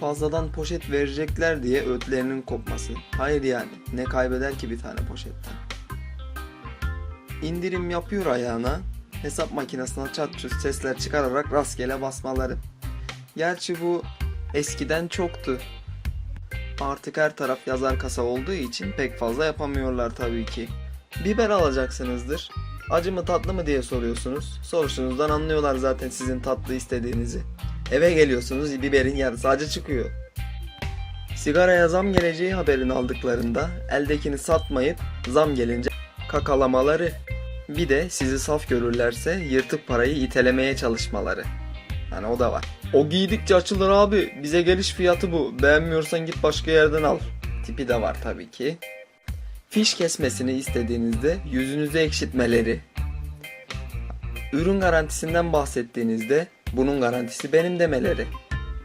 fazladan poşet verecekler diye ötlerinin kopması. Hayır yani ne kaybeder ki bir tane poşetten. İndirim yapıyor ayağına. Hesap makinesine çat çut sesler çıkararak rastgele basmaları. Gerçi bu eskiden çoktu. Artık her taraf yazar kasa olduğu için pek fazla yapamıyorlar tabii ki. Biber alacaksınızdır. Acı mı tatlı mı diye soruyorsunuz. Soruşunuzdan anlıyorlar zaten sizin tatlı istediğinizi. Eve geliyorsunuz biberin yarısı acı çıkıyor. Sigaraya zam geleceği haberini aldıklarında eldekini satmayıp zam gelince kakalamaları. Bir de sizi saf görürlerse yırtık parayı itelemeye çalışmaları. Yani o da var. O giydikçe açılır abi. Bize geliş fiyatı bu. Beğenmiyorsan git başka yerden al. Tipi de var tabii ki. Fiş kesmesini istediğinizde yüzünüzü ekşitmeleri. Ürün garantisinden bahsettiğinizde bunun garantisi benim demeleri.